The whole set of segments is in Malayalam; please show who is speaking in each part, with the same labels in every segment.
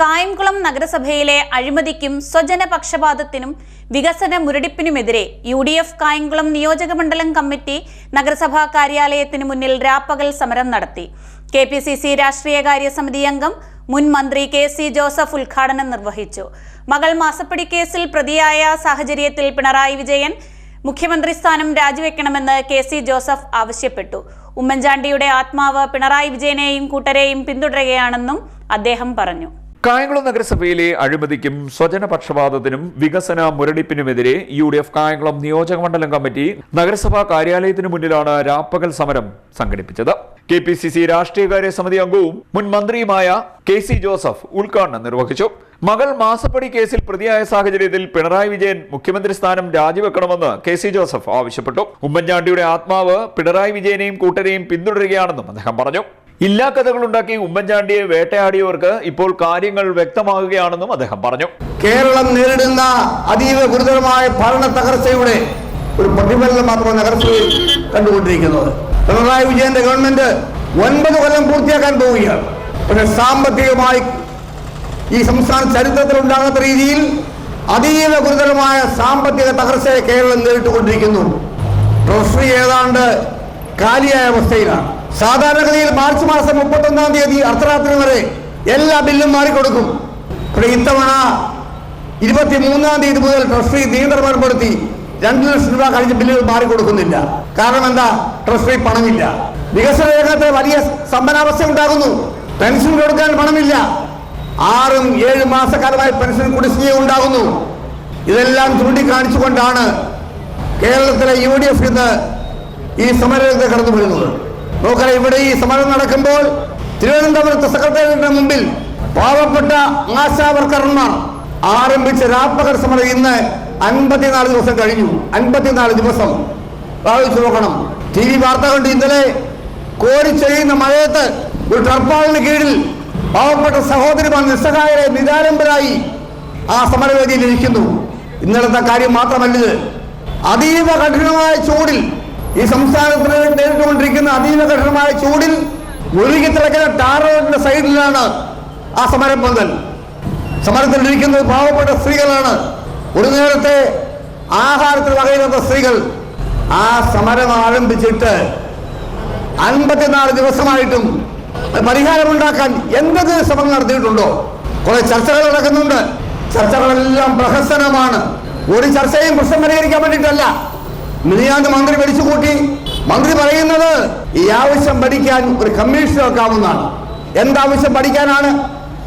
Speaker 1: കായംകുളം നഗരസഭയിലെ അഴിമതിക്കും സ്വജനപക്ഷപാതത്തിനും വികസന മുരടിപ്പിനുമെതിരെ യു ഡി എഫ് കായംകുളം നിയോജക മണ്ഡലം കമ്മിറ്റി നഗരസഭാ കാര്യാലയത്തിന് മുന്നിൽ രാപ്പകൽ സമരം നടത്തി. കെ പി സി സി രാഷ്ട്രീയകാര്യ സമിതി അംഗം മുൻ മന്ത്രി കെ സി ജോസഫ് ഉദ്ഘാടനം നിർവഹിച്ചു. മകൾ മാസപ്പടി കേസിൽ പ്രതിയായ സാഹചര്യത്തിൽ പിണറായി വിജയൻ മുഖ്യമന്ത്രി സ്ഥാനം രാജിവെക്കണമെന്ന് കെ സി ജോസഫ് ആവശ്യപ്പെട്ടു. ഉമ്മൻചാണ്ടിയുടെ ആത്മാവ് പിണറായി വിജയനെയും കൂട്ടരെയും പിന്തുടരുകയാണെന്നും അദ്ദേഹം പറഞ്ഞു.
Speaker 2: കായംകുളം നഗരസഭയിലെ അഴിമതിക്കും സ്വജനപക്ഷപാതത്തിനും വികസന മുരടിപ്പിനുമെതിരെ യു ഡി എഫ് കായംകുളം നിയോജക മണ്ഡലം കമ്മിറ്റി നഗരസഭാ കാര്യാലയത്തിനു മുന്നിലാണ് രാപ്പകൽ സമരം സംഘടിപ്പിച്ചത്. കെ പി സി സി രാഷ്ട്രീയകാര്യ സമിതി അംഗവും മുൻ മന്ത്രിയുമായ കെ സി ജോസഫ് ഉദ്ഘാടനം നിർവഹിച്ചു. മകൾ മാസപ്പടി കേസിൽ പ്രതിയായ സാഹചര്യത്തിൽ പിണറായി വിജയൻ മുഖ്യമന്ത്രി സ്ഥാനം രാജിവെക്കണമെന്ന് കെ സി ജോസഫ് ആവശ്യപ്പെട്ടു. ഉമ്മൻചാണ്ടിയുടെ ആത്മാവ് പിണറായി വിജയനെയും കൂട്ടരെയും പിന്തുടരുകയാണെന്നും അദ്ദേഹം പറഞ്ഞു. ഇല്ലാ കഥകളുണ്ടാക്കി ഉമ്മൻചാണ്ടിയെ വേട്ടയാടിയവർക്ക് ഇപ്പോൾ കാര്യങ്ങൾ വ്യക്തമാകുകയാണെന്നും അദ്ദേഹം പറഞ്ഞു.
Speaker 3: കേരളം നേരിടുന്ന അതീവ ഗുരുതരമായ ഭരണ തകർച്ചയുടെ ഒരു പ്രതിഫലനം മാത്രമാണ് നഗരസഭയിൽ കണ്ടുകൊണ്ടിരിക്കുന്നത്. പിണറായി വിജയന്റെ ഗവൺമെന്റ് ഒൻപത് കൊല്ലം പൂർത്തിയാക്കാൻ പോവുകയാണ്. പക്ഷെ സാമ്പത്തികമായി ഈ സംസ്ഥാന ചരിത്രത്തിൽ ഉണ്ടാകാത്ത രീതിയിൽ അതീവ ഗുരുതരമായ സാമ്പത്തിക തകർച്ചയെ കേരളം നേരിട്ടുകൊണ്ടിരിക്കുന്നു. ട്രഷറി ഏതാണ്ട് കാലിയായ അവസ്ഥയിലാണ്. സാധാരണഗതിയിൽ മാർച്ച് മാസം മുപ്പത്തൊന്നാം തീയതി അർദ്ധരാത്രി വരെ എല്ലാ ബില്ലും മാറിക്കൊടുക്കും. പക്ഷേ ഇത്തവണ ഇരുപത്തി മൂന്നാം തീയതി മുതൽ ട്രസ്റ്റി നിയന്ത്രണം ഏർപ്പെടുത്തി രണ്ട് ലക്ഷം രൂപ കഴിഞ്ഞ ബില്ലുകൾ മാറിക്കൊടുക്കുന്നില്ല. കാരണം എന്താ? ട്രസ്റ്റി പണമില്ല. വികസന രംഗത്ത് വലിയ സമ്പന്നാവസ്ഥ ഉണ്ടാകുന്നു. പെൻഷൻ കൊടുക്കാൻ പണമില്ല. ആറും ഏഴ് മാസക്കാലമായി പെൻഷൻ കുടിശ്ശിക ഉണ്ടാകുന്നു. ഇതെല്ലാം ചൂണ്ടിക്കാണിച്ചുകൊണ്ടാണ് കേരളത്തിലെ യു ഡി എഫ് ഇന്ന് ഈ സമരരംഗത്ത് കടന്നു വരുന്നത് നോക്കല ഇവിടെ ഈ സമരം നടക്കുമ്പോൾ തിരുവനന്തപുരത്ത് സെക്രട്ടേറിയറ്റിന് മുമ്പിൽ പാവപ്പെട്ട ആശാ വർക്കർമാർ ആരംഭിച്ച രാപ്പകർ സമരം ഇന്ന് അൻപത്തിനാല് ദിവസം കഴിഞ്ഞു. അൻപത്തിനാല് ദിവസം. ഭാവിച്ചു നോക്കണം. ടി വി വാർത്ത കണ്ട് ഇന്നലെ കോരിച്ചൊരിയുന്ന മഴയത്ത് ഒരു ടർപ്പാളിന് കീഴിൽ പാവപ്പെട്ട സഹോദരിമാർ നിസ്സഹായരെ നിരാലംബരായി ആ സമരവേദിയിൽ ഇരിക്കുന്നു. ഇന്നലത്തെ കാര്യം മാത്രമല്ലത് അതീവ കഠിനമായ ചൂടിൽ ഈ സംസ്ഥാനത്തിന് നേരിട്ടുകൊണ്ടിരിക്കുന്ന അതീവ കഠിനമായ ചൂടിൽ ഒഴുകി തിളക്കുന്ന ടാർ സൈഡിലാണ് ആ സമരം പന്തൽ. സമരത്തിലിരിക്കുന്നത് പാവപ്പെട്ട സ്ത്രീകളാണ് ഒരു നേരത്തെ ആഹാരത്തിന് വകയില്ലാത്ത സ്ത്രീകൾ. ആ സമരം ആരംഭിച്ചിട്ട് അൻപത്തിനാല് ദിവസമായിട്ടും പരിഹാരമുണ്ടാക്കാൻ എന്തെങ്കിലും ശ്രമം നടത്തിയിട്ടുണ്ടോ? കുറെ ചർച്ചകൾ നടക്കുന്നുണ്ട്. ചർച്ചകളെല്ലാം പ്രഹസനമാണ്. ഒരു ചർച്ചയും പ്രശ്നം പരിഹരിക്കാൻ വേണ്ടിയിട്ടല്ല. മിനിയാണ്ട് മന്ത്രി വിളിച്ചു കൂട്ടി. മന്ത്രി പറയുന്നത് ഈ ആവശ്യം പഠിക്കാൻ ഒരു കമ്മീഷൻ വെക്കാവുന്നതാണ് എന്താവശ്യം പഠിക്കാനാണ്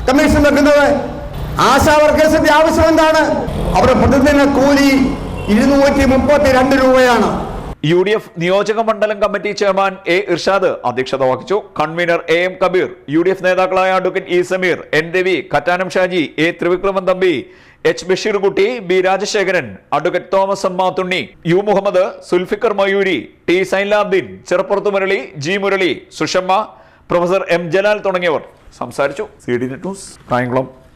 Speaker 3: കമ്മീഷൻ വെക്കുന്നത്? ആശാ വർക്കേഴ്സിന്റെ ആവശ്യം എന്താണ്? അവരുടെ പ്രതിദിന കൂലി ഇരുന്നൂറ്റി മുപ്പത്തി രണ്ട് രൂപയാണ്.
Speaker 2: യു ഡി എഫ് നിയോജക മണ്ഡലം കമ്മിറ്റി ചെയർമാൻ എ ഇർഷാദ് അധ്യക്ഷത വഹിച്ചു. Convener A M Kabeer U D F നേതാക്കളായ advocate E Sameer N Ravi Kattanam Shaji A Thrivikraman Thampi H Basheerkutty B Rajasekharan advocate Thomas M Mathunni U Muhammad Sulfikar Mayoori T Sainulabdeen Cheruppurath Murali G Murali Sushamma professor M Jalal തുടങ്ങിയവർ. സംസാരിച്ചു. C D news Kayamkulam.